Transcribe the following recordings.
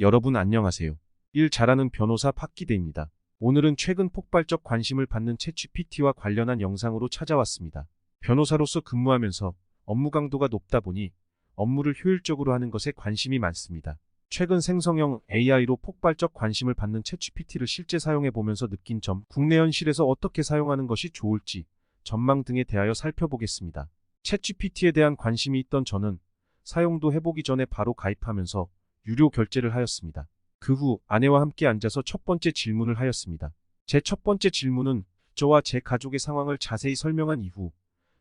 여러분 안녕하세요. 일 잘하는 변호사 박기대입니다. 오늘은 최근 폭발적 관심을 받는 챗GPT와 관련한 영상으로 찾아왔습니다. 변호사로서 근무하면서 업무 강도가 높다 보니 업무를 효율적으로 하는 것에 관심이 많습니다. 최근 생성형 AI로 폭발적 관심을 받는 챗GPT를 실제 사용해 보면서 느낀 점, 국내 현실에서 어떻게 사용하는 것이 좋을지, 전망 등에 대하여 살펴보겠습니다. 챗GPT에 대한 관심이 있던 저는 사용도 해보기 전에 바로 가입하면서 유료 결제를 하였습니다. 그 후 아내와 함께 앉아서 첫 번째 질문을 하였습니다. 제 첫 번째 질문은 저와 제 가족의 상황을 자세히 설명한 이후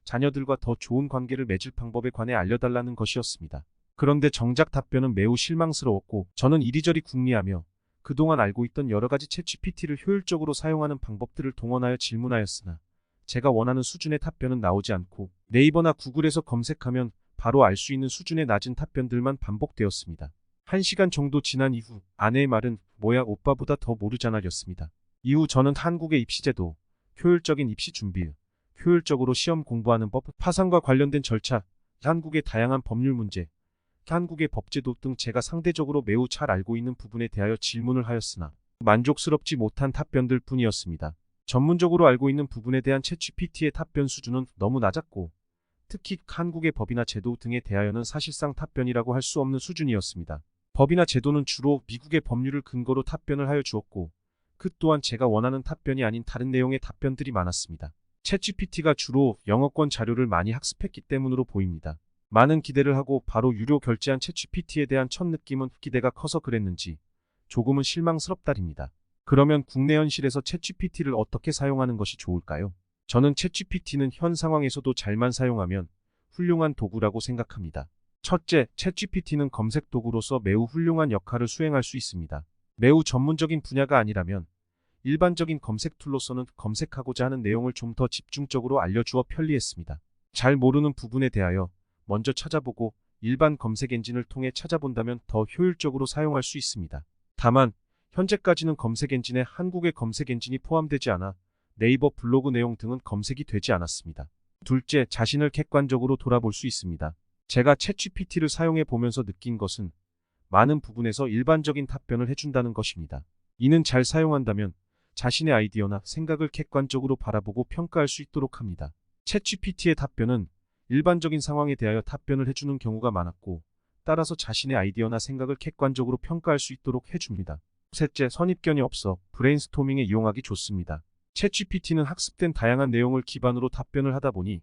자녀들과 더 좋은 관계를 맺을 방법에 관해 알려달라는 것이었습니다. 그런데 정작 답변은 매우 실망스러웠고 저는 이리저리 궁리하며 그동안 알고 있던 여러 가지 챗GPT를 효율적으로 사용하는 방법들을 동원하여 질문하였으나 제가 원하는 수준의 답변은 나오지 않고 네이버나 구글에서 검색하면 바로 알 수 있는 수준의 낮은 답변들만 반복되었습니다. 한 시간 정도 지난 이후 아내의 말은 뭐야 오빠보다 더 모르잖아였습니다. 이후 저는 한국의 입시제도, 효율적인 입시 준비, 효율적으로 시험 공부하는 법, 파산과 관련된 절차, 한국의 다양한 법률 문제, 한국의 법제도 등 제가 상대적으로 매우 잘 알고 있는 부분에 대하여 질문을 하였으나 만족스럽지 못한 답변들 뿐이었습니다. 전문적으로 알고 있는 부분에 대한 챗GPT의 답변 수준은 너무 낮았고 특히 한국의 법이나 제도 등에 대하여는 사실상 답변이라고 할 수 없는 수준이었습니다. 법이나 제도는 주로 미국의 법률을 근거로 답변을 하여 주었고 그 또한 제가 원하는 답변이 아닌 다른 내용의 답변들이 많았습니다. 챗GPT가 주로 영어권 자료를 많이 학습했기 때문으로 보입니다. 많은 기대를 하고 바로 유료 결제한 챗GPT에 대한 첫 느낌은 기대가 커서 그랬는지 조금은 실망스럽다입니다. 그러면 국내 현실에서 챗GPT를 어떻게 사용하는 것이 좋을까요? 저는 챗GPT는 현 상황에서도 잘만 사용하면 훌륭한 도구라고 생각합니다. 첫째, 챗GPT는 검색 도구로서 매우 훌륭한 역할을 수행할 수 있습니다. 매우 전문적인 분야가 아니라면 일반적인 검색 툴로서는 검색하고자 하는 내용을 좀 더 집중적으로 알려주어 편리했습니다. 잘 모르는 부분에 대하여 먼저 찾아보고 일반 검색 엔진을 통해 찾아본다면 더 효율적으로 사용할 수 있습니다. 다만 현재까지는 검색 엔진에 한국의 검색 엔진이 포함되지 않아 네이버 블로그 내용 등은 검색이 되지 않았습니다. 둘째, 자신을 객관적으로 돌아볼 수 있습니다. 제가 챗GPT를 사용해 보면서 느낀 것은 많은 부분에서 일반적인 답변을 해준다는 것입니다. 이는 잘 사용한다면 자신의 아이디어나 생각을 객관적으로 바라보고 평가할 수 있도록 합니다. 챗GPT의 답변은 일반적인 상황에 대하여 답변을 해주는 경우가 많았고 따라서 자신의 아이디어나 생각을 객관적으로 평가할 수 있도록 해줍니다. 셋째, 선입견이 없어 브레인스토밍에 이용하기 좋습니다. 챗GPT는 학습된 다양한 내용을 기반으로 답변을 하다 보니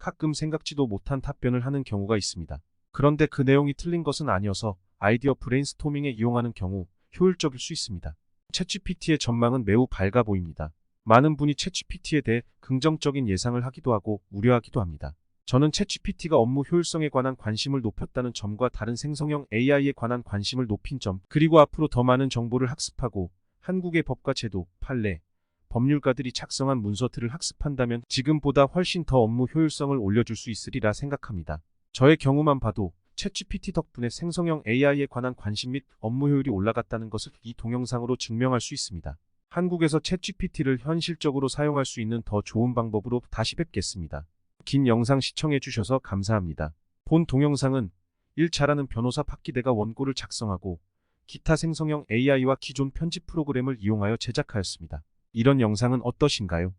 가끔 생각지도 못한 답변을 하는 경우가 있습니다. 그런데 그 내용이 틀린 것은 아니어서 아이디어 브레인스토밍에 이용하는 경우 효율적일 수 있습니다. 챗GPT의 전망은 매우 밝아 보입니다. 많은 분이 챗GPT에 대해 긍정적인 예상을 하기도 하고 우려하기도 합니다. 저는 챗GPT가 업무 효율성에 관한 관심을 높였다는 점과 다른 생성형 AI에 관한 관심을 높인 점, 그리고 앞으로 더 많은 정보를 학습하고 한국의 법과 제도, 판례, 법률가들이 작성한 문서들을 학습한다면 지금보다 훨씬 더 업무 효율성을 올려줄 수 있으리라 생각합니다. 저의 경우만 봐도 챗GPT 덕분에 생성형 AI에 관한 관심 및 업무 효율이 올라갔다는 것을 이 동영상으로 증명할 수 있습니다. 한국에서 챗GPT를 현실적으로 사용할 수 있는 더 좋은 방법으로 다시 뵙겠습니다. 긴 영상 시청해 주셔서 감사합니다. 본 동영상은 일 잘하는 변호사 박기대가 원고를 작성하고 기타 생성형 AI와 기존 편집 프로그램을 이용하여 제작하였습니다. 이런 영상은 어떠신가요?